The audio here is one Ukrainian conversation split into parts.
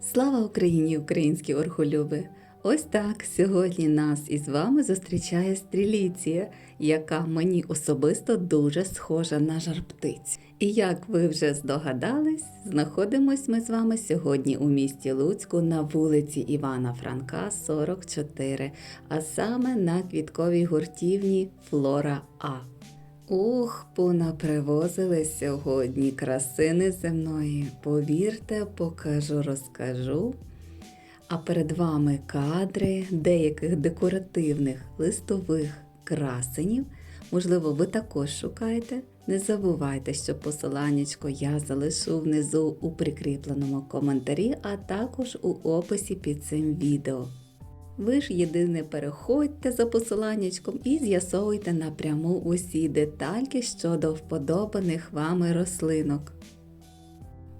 Слава Україні, українські орхолюби! Ось так сьогодні нас із вами зустрічає стріліція, яка мені особисто дуже схожа на жарптиць. І як ви вже здогадались, знаходимось ми з вами сьогодні у місті Луцьку на вулиці Івана Франка, 44, а саме на квітковій гуртівні Флора А. Ух, понапривозили сьогодні красини земної. Повірте, покажу, розкажу. А перед вами кадри деяких декоративних листових красенів. Можливо, ви також шукаєте. Не забувайте, що посиланнячко я залишу внизу у прикріпленому коментарі, а також у описі під цим відео. Ви ж єдине переходьте за посиланнячком і з'ясовуйте напряму усі детальки щодо вподобаних вами рослинок.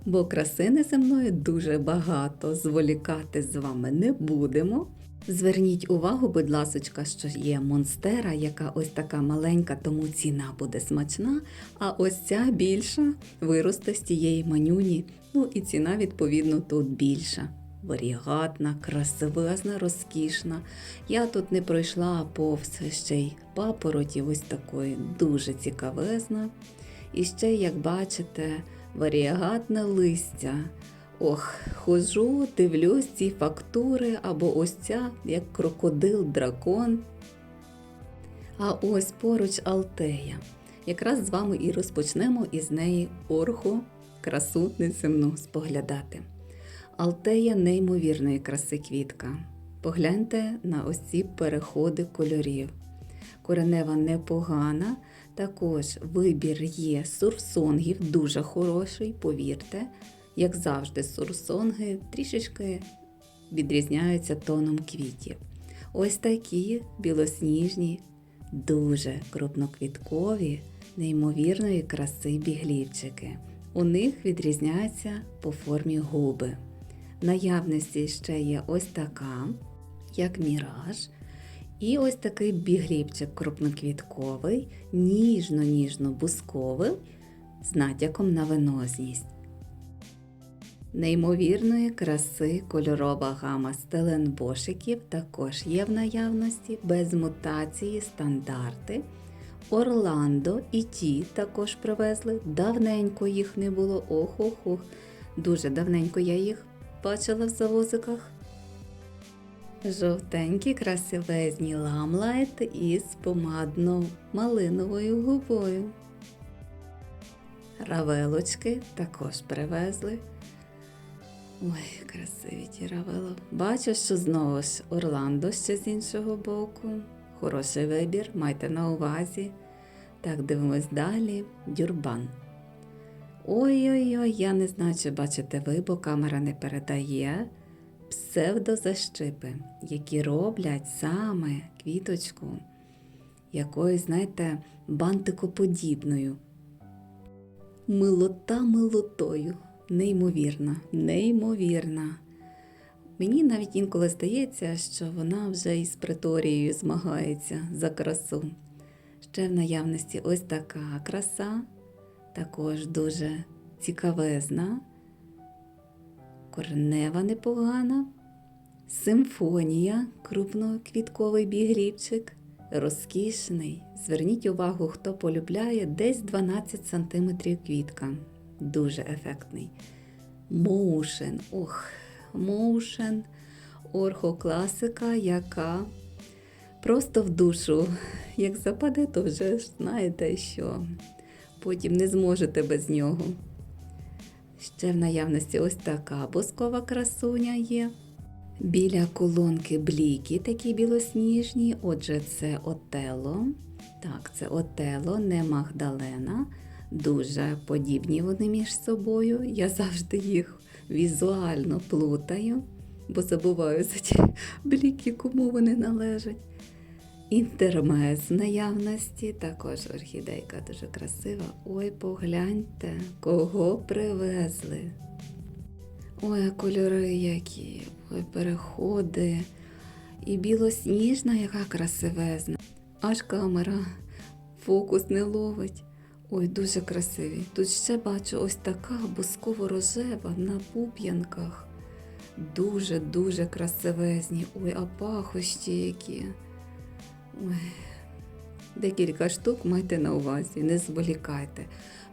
Бо красини земної дуже багато, зволікати з вами не будемо. Зверніть увагу, будь ласочка, що є монстера, яка ось така маленька, тому ціна буде смачна, а ось ця більша виросте з тієї манюні, ну і ціна, відповідно, тут більша. Варігатна, красивезна, розкішна. Я тут не пройшла повз ще й папоротів ось такої дуже цікавезна. І ще, як бачите, варіагатне листя. Ох, хожу, дивлюсь ці фактури, або ось ця, як крокодил-дракон. А ось поруч Алтея. Якраз з вами і розпочнемо із неї орху, красу неземну споглядати. Алтея неймовірної краси квітка. Погляньте на ось переходи кольорів. Коренева непогана, також вибір є сурсонгів, дуже хороший, повірте. Як завжди, сурсонги трішечки відрізняються тоном квітів. Ось такі білосніжні, дуже крупноквіткові, неймовірної краси біглівчики. У них відрізняються по формі губи. Наявності ще є ось така, як міраж. І ось такий бігліпчик крупноквітковий, ніжно-ніжно-бусковий з натяком на венозність. Неймовірної краси кольорова гама стеленбошиків також є в наявності без мутації стандарти. Орландо і ті також привезли. Давненько їх не було. Ох-ох-ох. Дуже давненько я їх бачила в завозиках. Жовтенькі красивезні ламлайт із помадно-малиновою губою. Равелочки також привезли. Ой, красиві ті равело. Бачу, що знову ж Орландо ще з іншого боку. Хороший вибір, майте на увазі. Так, дивимось далі. Дюрбан. Ой-ой-ой, я не знаю, чи бачите ви, бо камера не передає псевдозащипи, які роблять саме квіточку якоюсь, знаєте, бантикоподібною. Милота милотою. Неймовірна, неймовірна. Мені навіть інколи здається, що вона вже із приторією змагається за красу. Ще в наявності ось така краса, також дуже цікавезна, коренева непогана, симфонія, крупноквітковий бігрібчик, розкішний. Зверніть увагу, хто полюбляє десь 12 см квітка. Дуже ефектний. Моушен. Ох, моушен, орхокласика, яка просто в душу. Як западе, то вже знаєте, що потім не зможете без нього. Ще в наявності ось така боскова красуня є. Біля колонки бліки такі білосніжні. Отже, це отело. Так, це отело, не Магдалена. Дуже подібні вони між собою. Я завжди їх візуально плутаю, бо забуваю за ті бліки, кому вони належать. Інтермез в наявності, також орхідейка дуже красива. Ой, погляньте, кого привезли. Ой, кольори які, ой, переходи. І білосніжна, яка красивезна. Аж камера фокус не ловить. Ой, дуже красиві. Тут ще бачу ось така бусково-рожева на пуп'янках. Дуже-дуже красивезні. Ой, а пахощі які. Декілька штук майте на увазі, не зволікайте.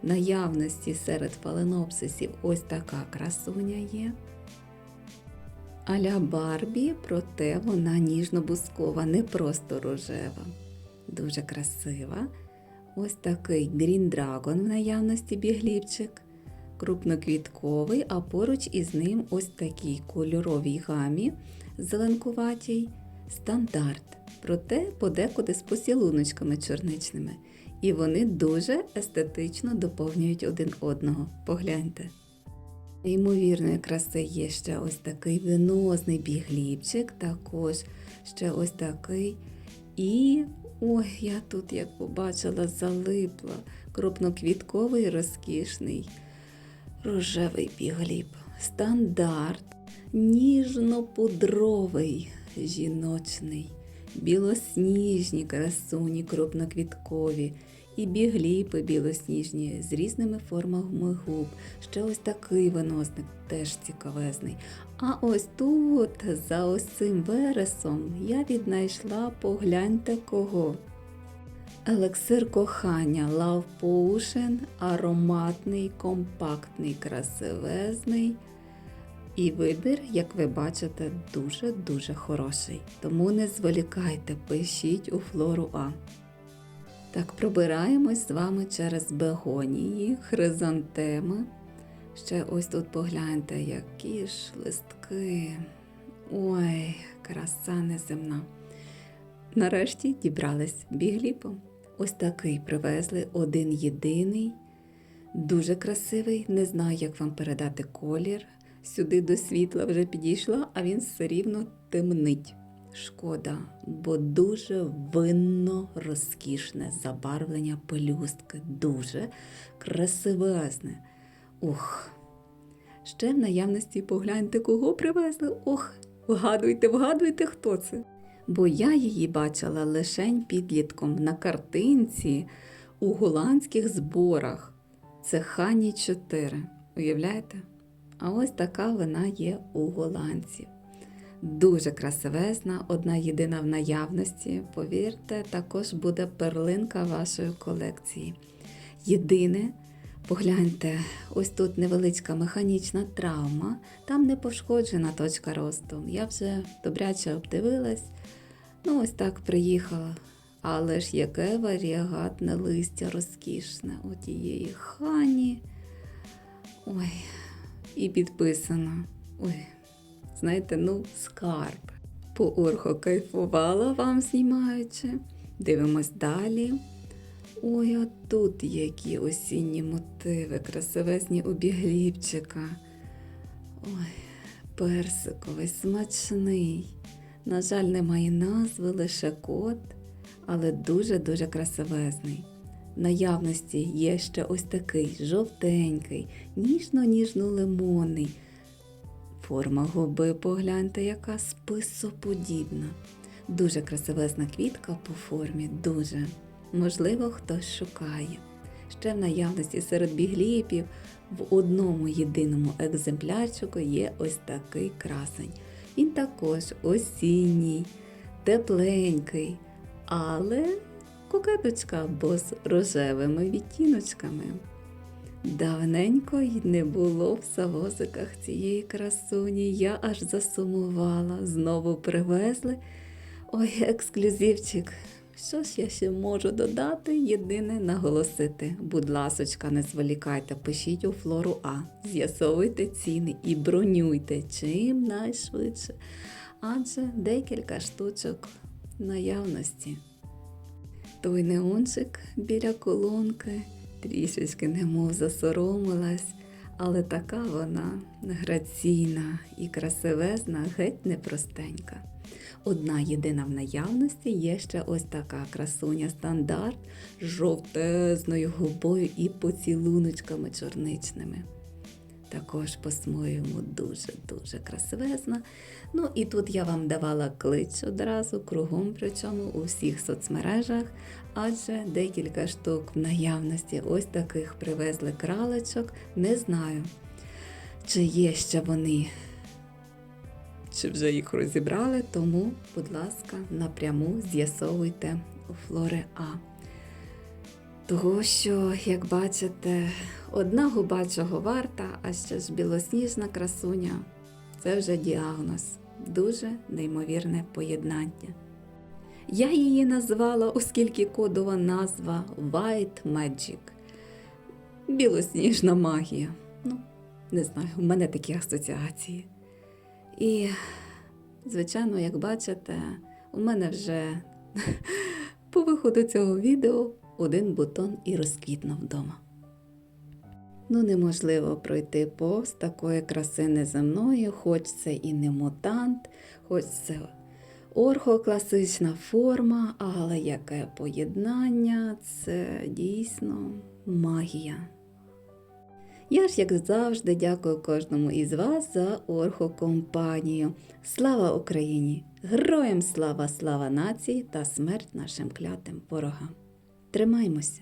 В наявності серед фаленопсисів ось така красуня є. Аля Барбі, проте вона ніжно-бускова, не просто рожева. Дуже красива. Ось такий Green Dragon в наявності бігліпчик. Крупноквітковий, а поруч із ним ось такий кольоровій гамі зеленкуватій стандарт. Проте подекуди з посілуночками чорничними. І вони дуже естетично доповнюють один одного. Погляньте. Ймовірної краси є ще ось такий виносний бігліпчик, також ще ось такий. І ой, я тут, як побачила, залипла. Крупноквітковий розкішний рожевий бігліп. Стандарт, ніжно-пудровий, жіночний, білосніжні красуні крупноквіткові. І бігліпи білосніжні з різними формами губ. Ще ось такий виносник теж цікавезний. А ось тут, за ось цим вересом, я віднайшла погляньте кого. Елексир кохання Love Potion, ароматний, компактний, красивезний. І вибір, як ви бачите, дуже-дуже хороший. Тому не зволікайте, пишіть у флору А. Так, пробираємось з вами через бегонії, хризантеми. Ще ось тут погляньте, які ж листки. Ой, краса неземна. Нарешті дібрались бігліпом. Ось такий привезли один єдиний, дуже красивий. Не знаю, як вам передати колір. Сюди до світла вже підійшла, а він все рівно темнить. Шкода, бо дуже винно розкішне забарвлення пелюстки, дуже красивезне. Ух. Ще в наявності погляньте, кого привезли. Ох, вгадуйте, вгадуйте, хто це. Бо я її бачила лишень підлітком на картинці у голландських зборах. Це Хані 4. Уявляєте? А ось така вона є у голландців. Дуже красивезна, одна єдина в наявності. Повірте, також буде перлинка вашої колекції. Єдине, погляньте, ось тут невеличка механічна травма, там не пошкоджена точка росту. Я вже добряче обдивилась, ну ось так приїхала. Але ж яке варіагатне листя розкішне у тієї хані. Ой, і підписано. Ой, знаєте, ну, скарб. По орхо кайфувала вам знімаючи. Дивимось далі. Ой, а тут які осінні мотиви, красивезні у. Ой, персиковий, смачний. На жаль, немає назви, лише код, але дуже-дуже красивезний. Наявності є ще ось такий жовтенький, ніжно-ніжно-лимонний. Форма губи, погляньте, яка списоподібна. Дуже красивезна квітка по формі, дуже. Можливо, хтось шукає. Ще в наявності серед бігліпів в одному єдиному екземплярчику є ось такий красень. Він також осінній, тепленький, але кокеточка, бо з рожевими відтіночками. Давненько й не було в савозиках цієї красуні. Я аж засумувала, знову привезли. Ой, ексклюзивчик. Що ж я ще можу додати? Єдине наголосити. Будь ласочка, не зволікайте, пишіть у флору А, з'ясовуйте ціни і бронюйте чим найшвидше. Адже декілька штучок наявності. Той неончик біля колонки трішечки немов засоромилась, але така вона граційна і красивезна, геть непростенька. Одна єдина в наявності є ще ось така красуня стандарт з жовтезною губою і поцілуночками чорничними. Також по-своєму дуже-дуже красивезна. Ну і тут я вам давала клич одразу кругом, причому у всіх соцмережах, адже декілька штук в наявності ось таких привезли кралечок. Не знаю, чи є ще вони чи вже їх розібрали, тому, будь ласка, напряму з'ясовуйте у Флори А. Того, що, як бачите, одна губа чого варта, а ще ж білосніжна красуня це вже діагноз. Дуже неймовірне поєднання. Я її назвала, оскільки кодова назва White Magic. Білосніжна магія. Ну, не знаю, у мене такі асоціації. І, звичайно, як бачите, у мене вже по виходу цього відео один бутон і розквітнув вдома. Ну, неможливо пройти повз такої краси неземної, хоч це і не мутант, хоч це орхокласична форма, але яке поєднання, це дійсно магія. Я ж, як завжди, дякую кожному із вас за орхокомпанію. Слава Україні! Героям слава, слава нації та смерть нашим клятим ворогам! Тримаймося!